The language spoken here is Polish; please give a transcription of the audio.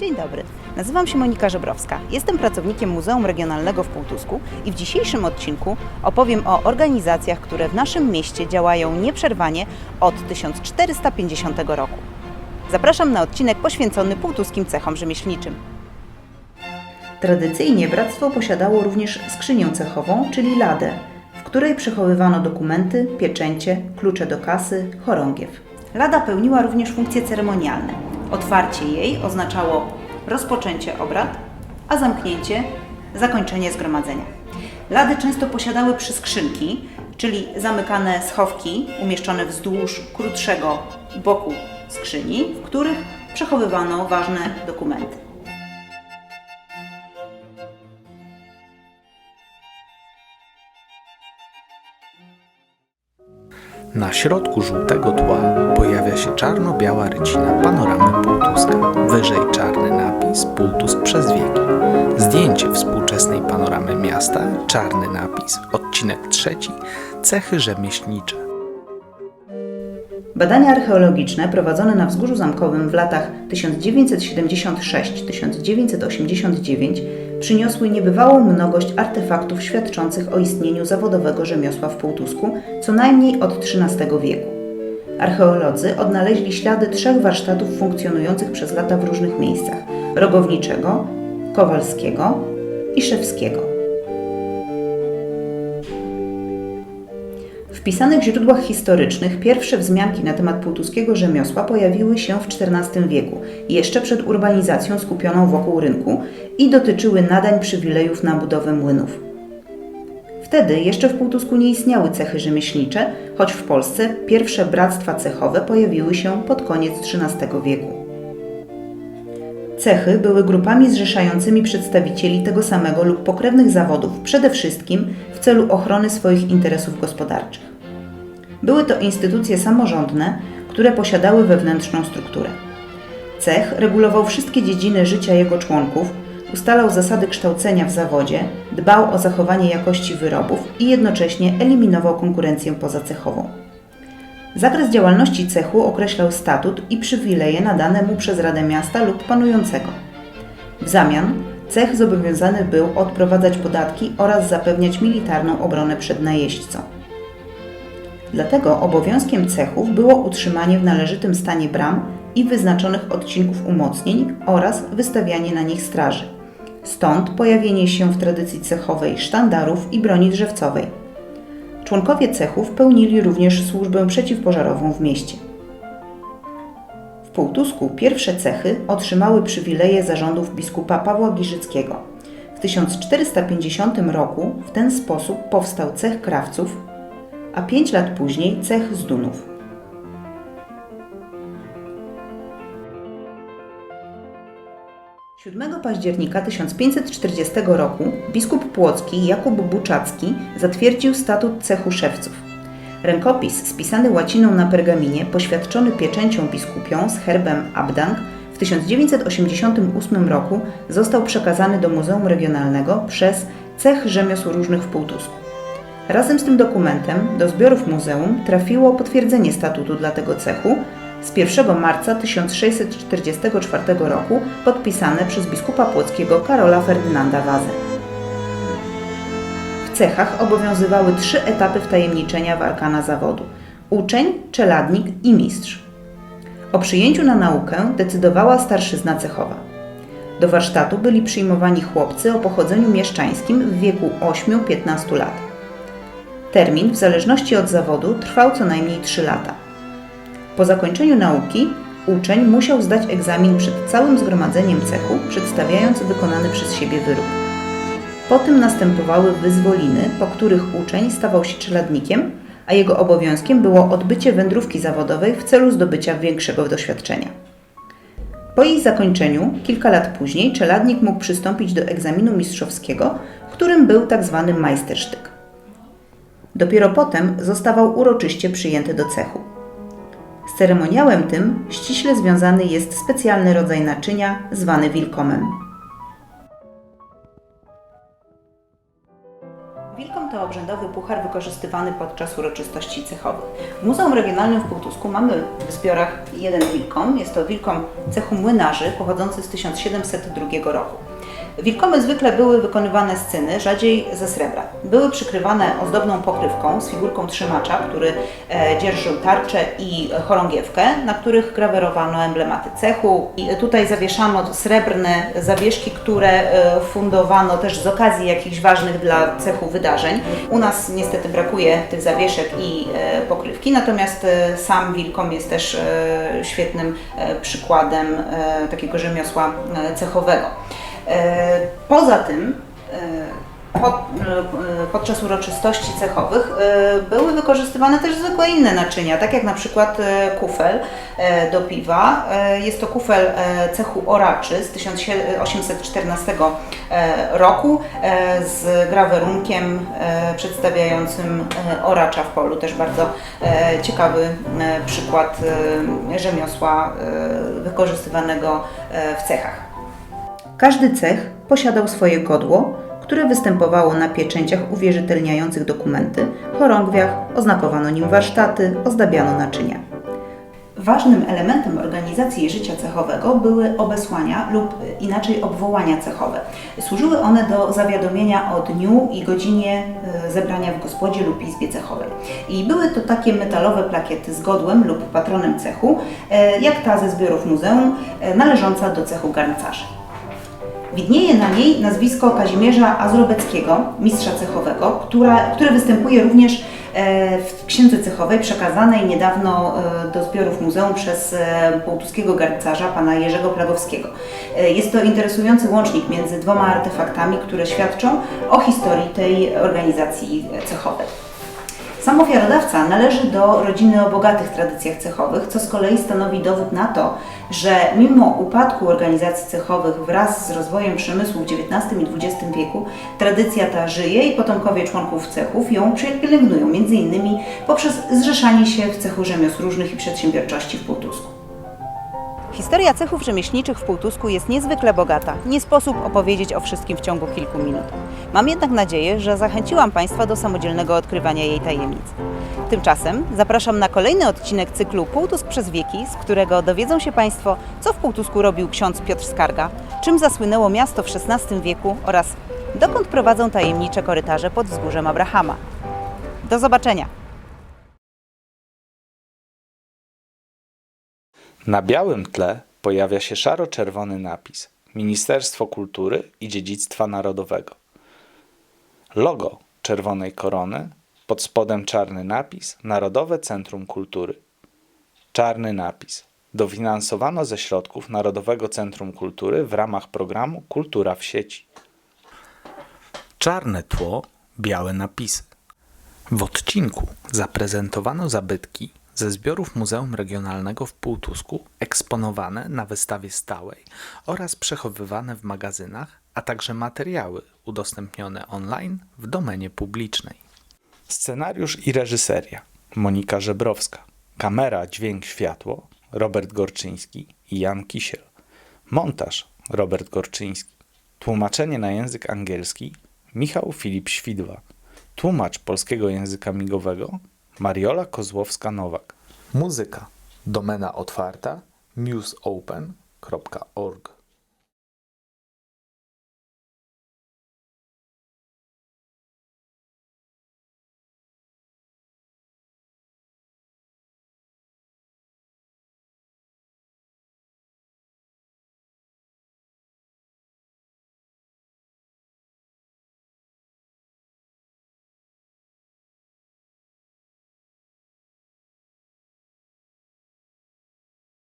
Dzień dobry, nazywam się Monika Żebrowska. Jestem pracownikiem Muzeum Regionalnego w Półtusku i w dzisiejszym odcinku opowiem o organizacjach, które w naszym mieście działają nieprzerwanie od 1450 roku. Zapraszam na odcinek poświęcony półtuskim cechom rzemieślniczym. Tradycyjnie bractwo posiadało również skrzynię cechową, czyli ladę, w której przechowywano dokumenty, pieczęcie, klucze do kasy, chorągiew. Lada pełniła również funkcje ceremonialne. Otwarcie jej oznaczało rozpoczęcie obrad, a zamknięcie zakończenie zgromadzenia. Lady często posiadały przyskrzynki, czyli zamykane schowki umieszczone wzdłuż krótszego boku skrzyni, w których przechowywano ważne dokumenty. Na środku żółtego tła pojawia się czarno-biała rycina panoramy Półtuska. Wyżej czarny napis Półtusk przez wieki. Zdjęcie współczesnej panoramy miasta, czarny napis, odcinek trzeci, cechy rzemieślnicze. Badania archeologiczne prowadzone na Wzgórzu Zamkowym w latach 1976-1989 przyniosły niebywałą mnogość artefaktów świadczących o istnieniu zawodowego rzemiosła w Półtusku co najmniej od XIII wieku. Archeolodzy odnaleźli ślady trzech warsztatów funkcjonujących przez lata w różnych miejscach: rogowniczego, kowalskiego i szewskiego. Pisanych źródłach historycznych pierwsze wzmianki na temat półtuskiego rzemiosła pojawiły się w XIV wieku, jeszcze przed urbanizacją skupioną wokół rynku i dotyczyły nadań przywilejów na budowę młynów. Wtedy jeszcze w Półtusku nie istniały cechy rzemieślnicze, choć w Polsce pierwsze bractwa cechowe pojawiły się pod koniec XIII wieku. Cechy były grupami zrzeszającymi przedstawicieli tego samego lub pokrewnych zawodów, przede wszystkim w celu ochrony swoich interesów gospodarczych. Były to instytucje samorządne, które posiadały wewnętrzną strukturę. Cech regulował wszystkie dziedziny życia jego członków, ustalał zasady kształcenia w zawodzie, dbał o zachowanie jakości wyrobów i jednocześnie eliminował konkurencję pozacechową. Zakres działalności cechu określał statut i przywileje nadane mu przez Radę Miasta lub panującego. W zamian cech zobowiązany był odprowadzać podatki oraz zapewniać militarną obronę przed najeźdźcą. Dlatego obowiązkiem cechów było utrzymanie w należytym stanie bram i wyznaczonych odcinków umocnień oraz wystawianie na nich straży. Stąd pojawienie się w tradycji cechowej sztandarów i broni drzewcowej. Członkowie cechów pełnili również służbę przeciwpożarową w mieście. W Półtusku pierwsze cechy otrzymały przywileje zarządów biskupa Pawła Giżyckiego. W 1450 roku w ten sposób powstał cech krawców, a pięć lat później cech zdunów. Siódmego października 1540 roku biskup płocki Jakub Buczacki zatwierdził statut cechu szewców. Rękopis spisany łaciną na pergaminie, poświadczony pieczęcią biskupią z herbem Abdank w 1988 roku został przekazany do Muzeum Regionalnego przez Cech Rzemiosł Różnych w Półtusku. Razem z tym dokumentem do zbiorów muzeum trafiło potwierdzenie statutu dla tego cechu z 1 marca 1644 roku podpisane przez biskupa płockiego Karola Ferdynanda Wazę. W cechach obowiązywały trzy etapy wtajemniczenia w arkana zawodu: uczeń, czeladnik i mistrz. O przyjęciu na naukę decydowała starszyzna cechowa. Do warsztatu byli przyjmowani chłopcy o pochodzeniu mieszczańskim w wieku 8-15 lat. Termin, w zależności od zawodu, trwał co najmniej 3 lata. Po zakończeniu nauki uczeń musiał zdać egzamin przed całym zgromadzeniem cechu, przedstawiając wykonany przez siebie wyrób. Potem następowały wyzwoliny, po których uczeń stawał się czeladnikiem, a jego obowiązkiem było odbycie wędrówki zawodowej w celu zdobycia większego doświadczenia. Po jej zakończeniu, kilka lat później, czeladnik mógł przystąpić do egzaminu mistrzowskiego, którym był tzw. majstersztyk. Dopiero potem zostawał uroczyście przyjęty do cechu. Z ceremoniałem tym ściśle związany jest specjalny rodzaj naczynia zwany wilkomem. Wilkom to obrzędowy puchar wykorzystywany podczas uroczystości cechowych. W Muzeum Regionalnym w Półtusku mamy w zbiorach jeden wilkom. Jest to wilkom cechu młynarzy pochodzący z 1702 roku. Wilkomy zwykle były wykonywane z cyny, rzadziej ze srebra. Były przykrywane ozdobną pokrywką z figurką trzymacza, który e, dzierżył tarczę i chorągiewkę, na których grawerowano emblematy cechu. I tutaj zawieszano srebrne zawieszki, które e, fundowano też z okazji jakichś ważnych dla cechu wydarzeń. U nas niestety brakuje tych zawieszek i e, pokrywki, natomiast sam wilkom jest też świetnym przykładem takiego rzemiosła cechowego. E, Poza tym e, pod, e, podczas uroczystości cechowych były wykorzystywane też zwykłe inne naczynia, tak jak na przykład kufel do piwa. Jest to kufel cechu oraczy z 1814 e, roku z grawerunkiem przedstawiającym oracza w polu. Też bardzo ciekawy przykład rzemiosła wykorzystywanego w cechach. Każdy cech posiadał swoje godło, które występowało na pieczęciach uwierzytelniających dokumenty, chorągwiach, oznakowano nim warsztaty, ozdabiano naczynia. Ważnym elementem organizacji życia cechowego były obesłania lub inaczej obwołania cechowe. Służyły one do zawiadomienia o dniu i godzinie e, zebrania w gospodzie lub izbie cechowej. I były to takie metalowe plakiety z godłem lub patronem cechu, e, jak ta ze zbiorów muzeum, e, należąca do cechu garncarzy. Widnieje na niej nazwisko Kazimierza Azrobeckiego, mistrza cechowego, która, występuje również e, w księdze cechowej przekazanej niedawno e, do zbiorów muzeum przez e, półtuskiego garncarza pana Jerzego Plagowskiego. Jest to interesujący łącznik między dwoma artefaktami, które świadczą o historii tej organizacji cechowej. Sam ofiarodawca należy do rodziny o bogatych tradycjach cechowych, co z kolei stanowi dowód na to, że mimo upadku organizacji cechowych wraz z rozwojem przemysłu w XIX i XX wieku, tradycja ta żyje i potomkowie członków cechów ją pielęgnują, innymi poprzez zrzeszanie się w cechu rzemiosł różnych i przedsiębiorczości w Półtusku. Historia cechów rzemieślniczych w Półtusku jest niezwykle bogata. Nie sposób opowiedzieć o wszystkim w ciągu kilku minut. Mam jednak nadzieję, że zachęciłam Państwa do samodzielnego odkrywania jej tajemnic. Tymczasem zapraszam na kolejny odcinek cyklu Półtusk przez wieki, z którego dowiedzą się Państwo, co w Półtusku robił ksiądz Piotr Skarga, czym zasłynęło miasto w XVI wieku oraz dokąd prowadzą tajemnicze korytarze pod wzgórzem Abrahama. Do zobaczenia! Na białym tle pojawia się szaro-czerwony napis Ministerstwo Kultury i Dziedzictwa Narodowego. Logo czerwonej korony, pod spodem czarny napis Narodowe Centrum Kultury. Czarny napis. Dofinansowano ze środków Narodowego Centrum Kultury w ramach programu Kultura w sieci. Czarne tło, białe napisy. W odcinku zaprezentowano zabytki ze zbiorów Muzeum Regionalnego w Półtusku, eksponowane na wystawie stałej oraz przechowywane w magazynach, a także materiały udostępnione online w domenie publicznej. Scenariusz i reżyseria Monika Żebrowska. Kamera, dźwięk, światło Robert Gorczyński i Jan Kisiel. Montaż Robert Gorczyński. Tłumaczenie na język angielski Michał Filip Świdła. Tłumacz polskiego języka migowego Mariola Kozłowska-Nowak. Muzyka. Domena otwarta. Museopen.org